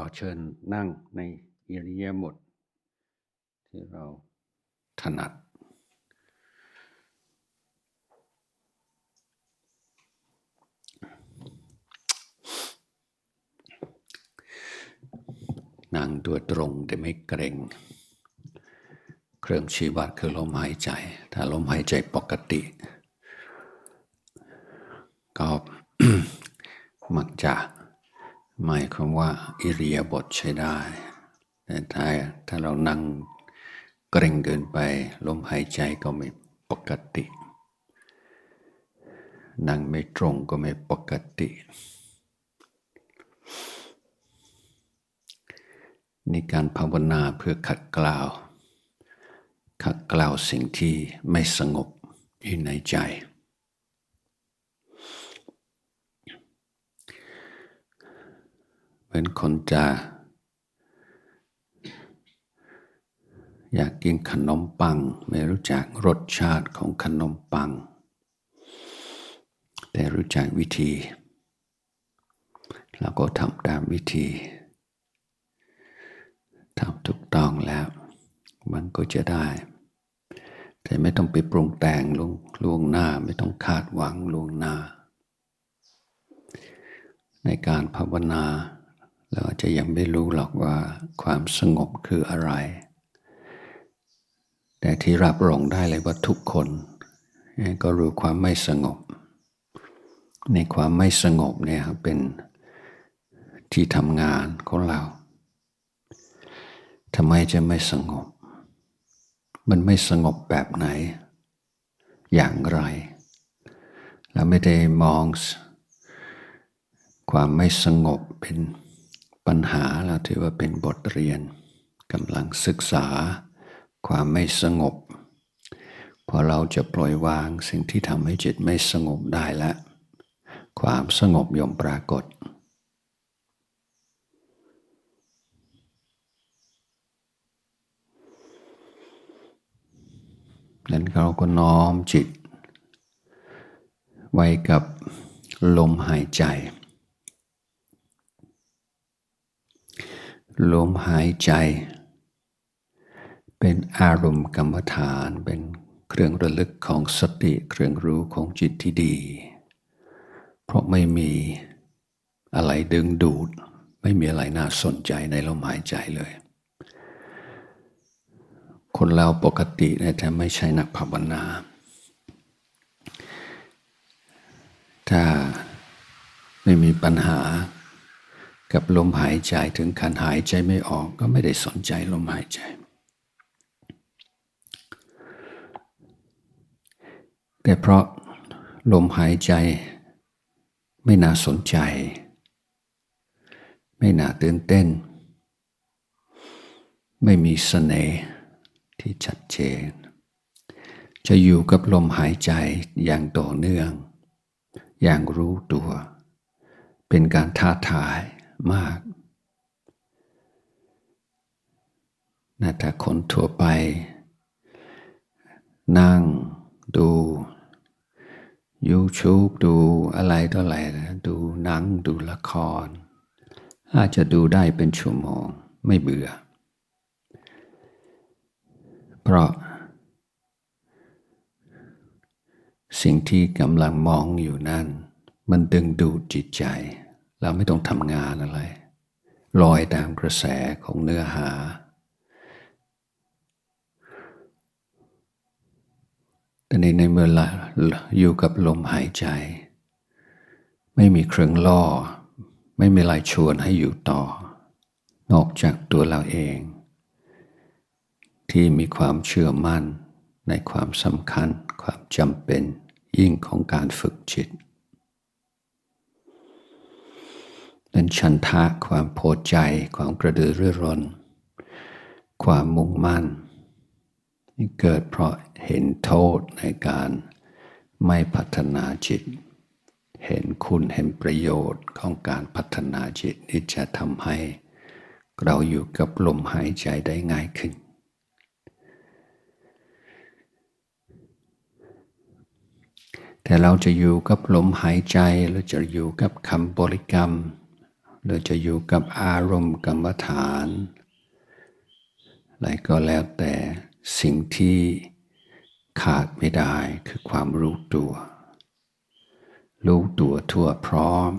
ก็เชิญนั่งในอิริยาบถที่เราถนัด นั่งตัวตรงแต่ไม่เกรงเครื่องชีวัดคือลมหายใจ ถ้าลมหายใจปกติ ก็มักจะ หมายความว่าอิริยาบถใช้ได้ แต่ถ้าถ้าเรานั่งเกรงเกินไปลมหายใจก็ไม่ปกติ นั่งไม่ตรงก็ไม่ปกติ นี่การภาวนาเพื่อขัดเกลาขัดเกลาสิ่งที่ไม่สงบอยู่ในใจ เหมือนคนจะ อยากกินขนมปัง ไม่รู้จักรสชาติของขนมปัง แต่รู้จักวิธีเราก็ทำตามวิธีทำถูกต้องแล้ว มันก็จะได้ แต่ไม่ต้องไปปรุงแต่งลงล่วงหน้าไม่ต้องคาดหวังล่วงหน้า ในการภาวนา เราอาจจะยังไม่รู้หรอกว่าความสงบคืออะไร แต่ที่รับรองได้เลยว่าทุกคน ก็รู้ความไม่สงบ ในความไม่สงบเนี่ยเป็นที่ทำงานของเราทำไมจะไม่สงบ มันไม่สงบแบบไหน อย่างไร เราไม่ได้มองความไม่สงบเป็น ปัญหาเราถือว่าเป็นบทเรียนกำลังศึกษา ความไม่สงบ พอเราจะปล่อยวางสิ่งที่ทำให้จิตไม่สงบได้แล้วความสงบย่อมปรากฏนั้นเราก็น้อมจิต ไว้กับลมหายใจ ลมหายใจ เป็นอารมณ์กรรมฐานเป็นเครื่องระลึกของสติเครื่องรู้ของจิตที่ดี เพราะไม่มีอะไรดึงดูด ไม่มีอะไรน่าสนใจในลมหายใจเลย คนเราปกติเนี่ยแต่ไม่ใช่นักภาวนา ถ้าไม่มีปัญหา กับลมหายใจถึงขันหายใจไม่ออกก็ไม่ได้สนใจลมหายใจ แต่เพราะลมหายใจไม่น่าสนใจ ไม่น่าตื่นเต้น ไม่มีสเสน่ห์ที่ชัดเจน จะอยู่กับลมหายใจอย่างต่อเนื่อง อย่างรู้ตัว เป็นการท้าทาย มากนะแต่คนทั่วไป นั่งดู YouTube ดูอะไรต่ออะไรดูหนังดูละคร อาจจะดูได้เป็นชั่วโมงไม่เบื่อ เพราะ สิ่งที่กำลังมองอยู่นั่น มันดึงดูดจิตใจ เราไม่ต้องทำงานอะไร ลอยตามกระแสของเนื้อหา แต่ในในเมื่อละอยู่กับลมหายใจ ไม่มีเครื่องล่อ ไม่มีอะไรชวนให้อยู่ต่อ นอกจากตัวเราเอง ที่มีความเชื่อมั่นในความสำคัญความจำเป็นยิ่งของการฝึกจิต นั้นชันทะความโพอใจความกระดือรือร้น ความมุ่งมั่นนี่เกิดเพราะเห็นโทษในการไม่พัฒนาจิต เห็นคุณเห็นประโยชน์ของการพัฒนาจิตนี่จะทำให้ เราอยู่กับลมหายใจได้ง่ายขึ้น แต่เราจะอยู่กับลมหายใจหรือจะอยู่กับคำบริกรรม หรือจะอยู่กับอารมณ์กรรมฐานอะไรก็แล้วแต่สิ่งที่ขาดไม่ได้คือความรู้ตัว รู้ตัวทั่วพร้อม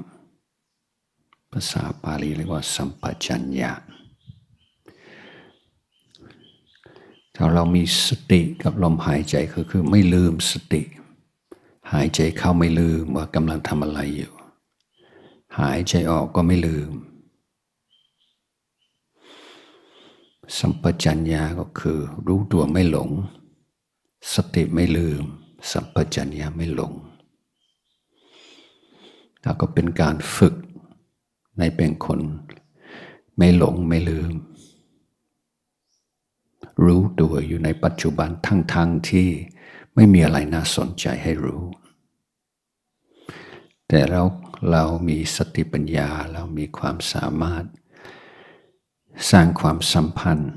ภาษาบาลีเรียกว่าสัมปชัญญะถ้าเรามีสติกับลมหายใจก็คือไม่ลืมสติ หายใจเข้าไม่ลืมว่ากำลังทำอะไรอยู่ หายใจออกก็ไม่ลืม สัมปชัญญะก็คือรู้ตัวไม่หลง สติไม่ลืม สัมปชัญญะไม่หลง แล้วก็เป็นการฝึกในเป็นคนไม่หลงไม่ลืม รู้ตัวอยู่ในปัจจุบันทั้งๆทที่ไม่มีอะไรน่าสนใจให้รู้ แต่เรา เรามีสติปัญญาเรามีความสามารถ สร้างความสัมพันธ์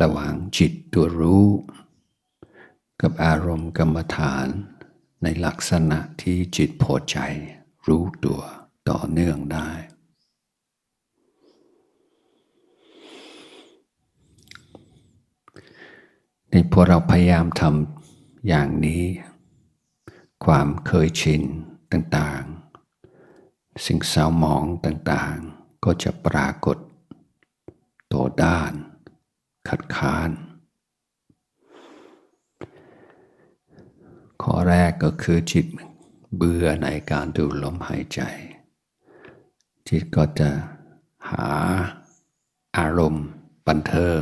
ระหว่างจิตตัวรู้ กับอารมณ์กรรมฐาน ในลักษณะที่จิตพอใจ รู้ตัวต่อเนื่องได้ ในพอเราพยายามทำอย่างนี้ ความเคยชินต่างๆ สิ่งเศร้าหมองต่างๆ ก็จะปรากฏโตด้าน ขัดค้าน ข้อแรกก็คือจิตเบื่อในการดูลมหายใจ จิตก็จะหาอารมณ์บันเทิง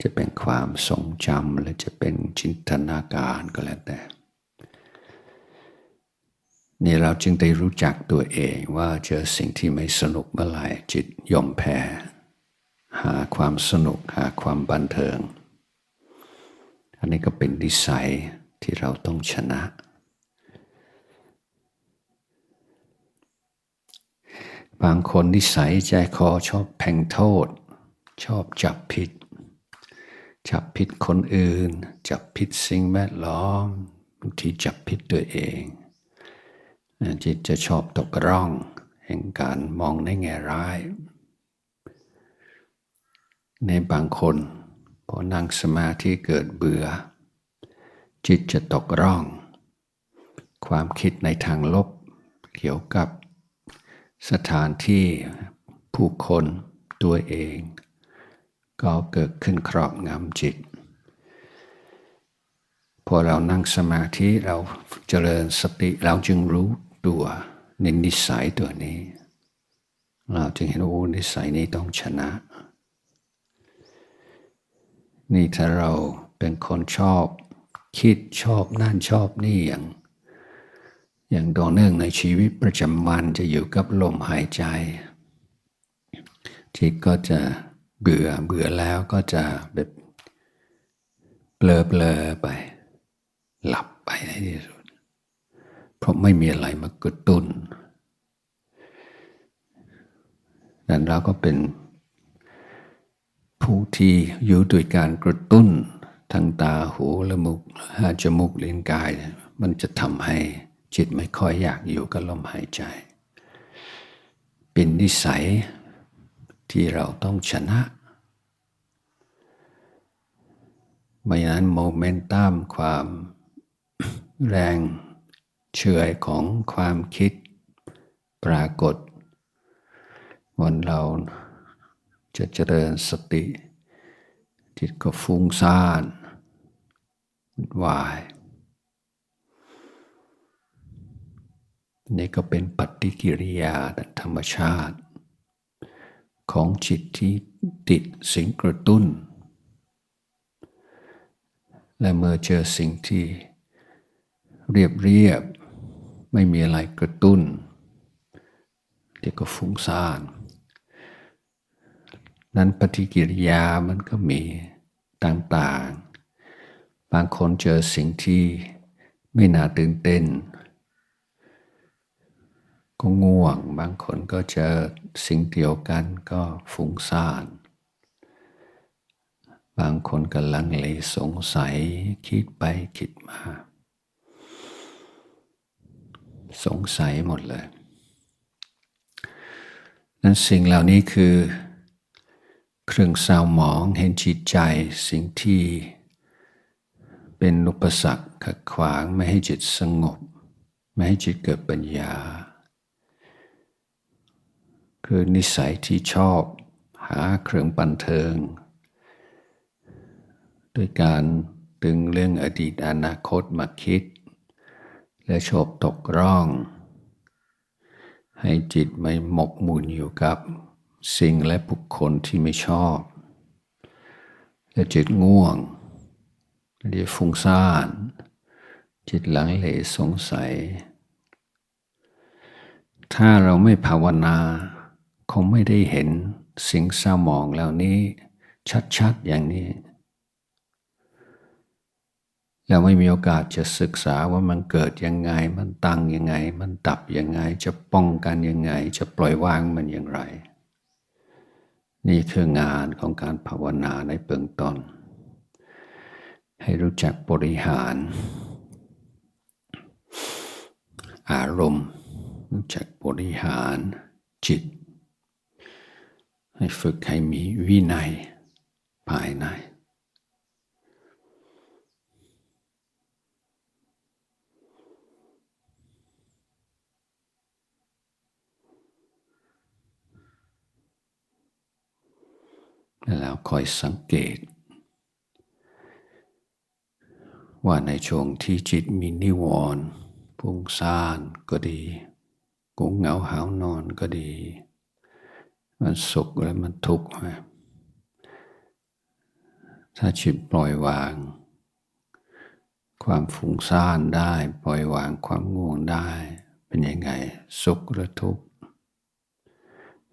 จะเป็นความทรงจำหรือจะเป็นจินตนาการก็แล้วแต่ นี่เราจึงได้รู้จักตัวเองว่าเจอสิ่งที่ไม่สนุกเมื่อไหร่จิตยอมแพ้ หาความสนุกหาความบันเทิง อันนี้ก็เป็นนิสัยที่เราต้องชนะ บางคนนิสัยใจคอชอบแพ่งโทษ ชอบจับผิด จับผิดคนอื่น จับผิดสิ่งแวดล้อมบางทีจับผิดตัวเอง จิตจะชอบตกร่อง แห่งการมองในแง่ร้าย ในบางคนพอนั่งสมาธิเกิดเบื่อ จิตจะตกร่อง ความคิดในทางลบ เกี่ยวกับสถานที่ผู้คนตัวเอง ก็เกิดขึ้นครอบงำจิต พอเรานั่งสมาธิเราเจริญสติเราจึงรู้ ตัวในนิสัยตัวนี้ เราจึงเห็นว่านิสัยนี้ต้องชนะ นี่ถ้าเราเป็นคนชอบ คิดชอบนั่นชอบนี่อย่าง อย่างต่อเนื่องในชีวิตประจำวันจะอยู่กับลมหายใจจิตก็จะเบื่อเบื่อแล้วก็จะแบบเบลอเบลอไป หลับไปในที่สุด เพราะไม่มีอะไรมากระตุ้นนั้นเราก็เป็นผู้ที่อยู่ด้วยการกระตุ้นทางตาหูละมุกหาจมูกลิ้นกาย มันจะทำให้จิตไม่ค่อยอยากอยู่กับลมหายใจ เป็นนิสัยที่เราต้องชนะ ไม่นั้นโมเมนตัมความแรง เฉื่อยของความคิดปรากฏ วันเราจะเจริญสติ จิตก็ฟุ้งซ่านวาย นี่ก็เป็นปฏิกิริยาธรรมชาติ ของจิตที่ติดสิ่งกระตุ้น และเมื่อเจอสิ่งที่เรียบเรียบ ไม่มีอะไรกระตุ้นเด็กก็ฟุ้งซ่าน นั้นปฏิกิริยามันก็มีต่างๆ บางคนเจอสิ่งที่ไม่น่าตื่นเต้น ก็ง่วง บางคนก็เจอสิ่งเดียวกันก็ฟุ้งซ่าน บางคนก็ลังเลสงสัยคิดไปคิดมา สงสัยหมดเลย นั้นสิ่งเหล่านี้คือ เครื่องเศร้าหมองเห็นจิตใจสิ่งที่เป็นอุปสรรคขัดขวางไม่ให้จิตสงบ ไม่ให้จิตเกิดปัญญา คือนิสัยที่ชอบหาเครื่องบันเทิง ด้วยการดึงเรื่องอดีตอนาคตมาคิด และชอบตกร่อง ให้จิตไม่หมกมุ่นอยู่กับสิ่งและบุคคลที่ไม่ชอบ และจิตง่วงจิตฟุ้งซ่าน จิตหลังเหลสงสัย ถ้าเราไม่ภาวนา คงไม่ได้เห็นสิ่งเศร้าหมองเหล่านี้ชัดๆอย่างนี้ เราไม่มีโอกาสจะศึกษาว่ามันเกิดยังไง มันตั้งยังไง มันดับยังไง จะป้องกันยังไง จะปล่อยวางมันอย่างไร นี่คืองานของการภาวนาในเบื้องต้น ให้รู้จักบริหาร อารมณ์ รู้จักบริหารจิต ให้ฝึกให้มีวินัยภายใน แล้วคอยสังเกต ว่าในช่วงที่จิตมีนิวรณ์พุ่งซ่านก็ดีกุงเหงาหาวนอนก็ดี มันสุขและมันทุกข์ถ้าจิตปล่อยวาง ความฟุ้งซ่านได้ ปล่อยวางความง่วงได้ เป็นยังไง สุขหรือทุกข์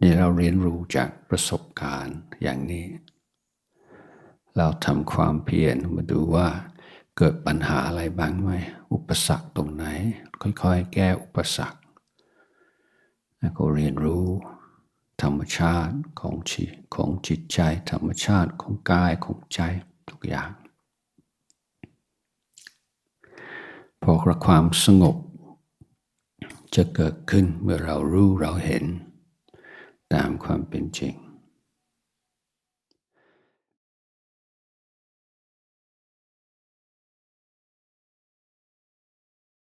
นี่เราเรียนรู้จากประสบการณ์อย่างนี้ เราทำความเพียรมาดูว่าเกิดปัญหาอะไรบ้างไหม อุปสรรคตรงไหน ค่อยๆ แก้อุปสรรค แล้วก็เรียนรู้ธรรมชาติของจิตของจิตใจ ธรรมชาติของกายของใจทุกอย่าง พอความสงบ จะเกิดขึ้นเมื่อเรารู้เราเห็น ตามความเป็นจริง